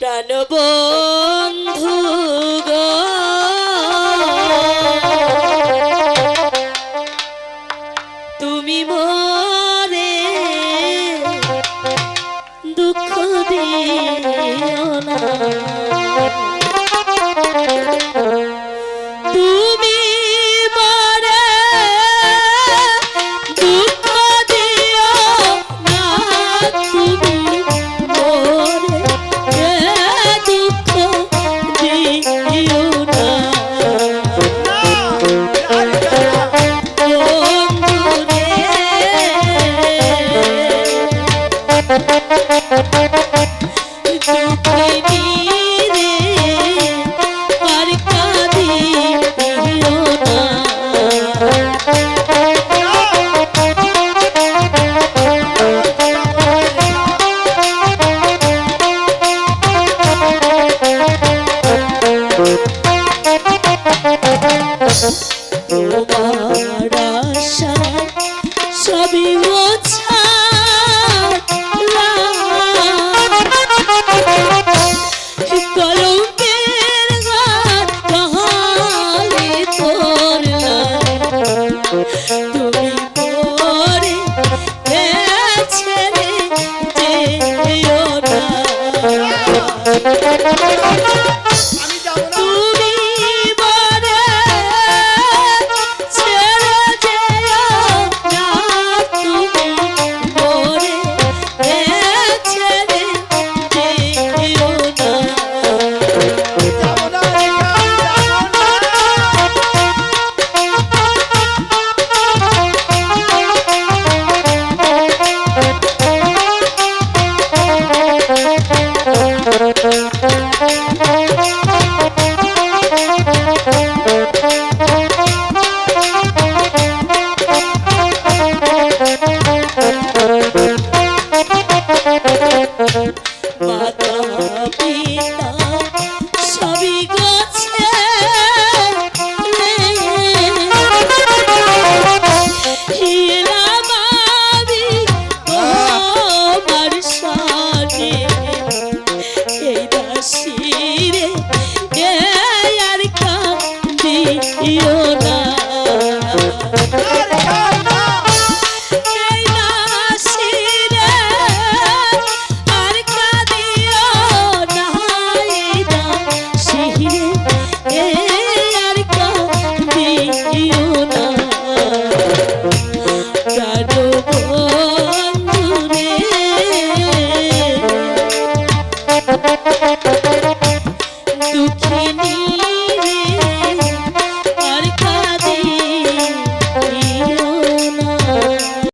প্রাণবন্ধু গো। তুমি মরে দুঃখ দিও না। সবই মোছা Thank you. Yeah.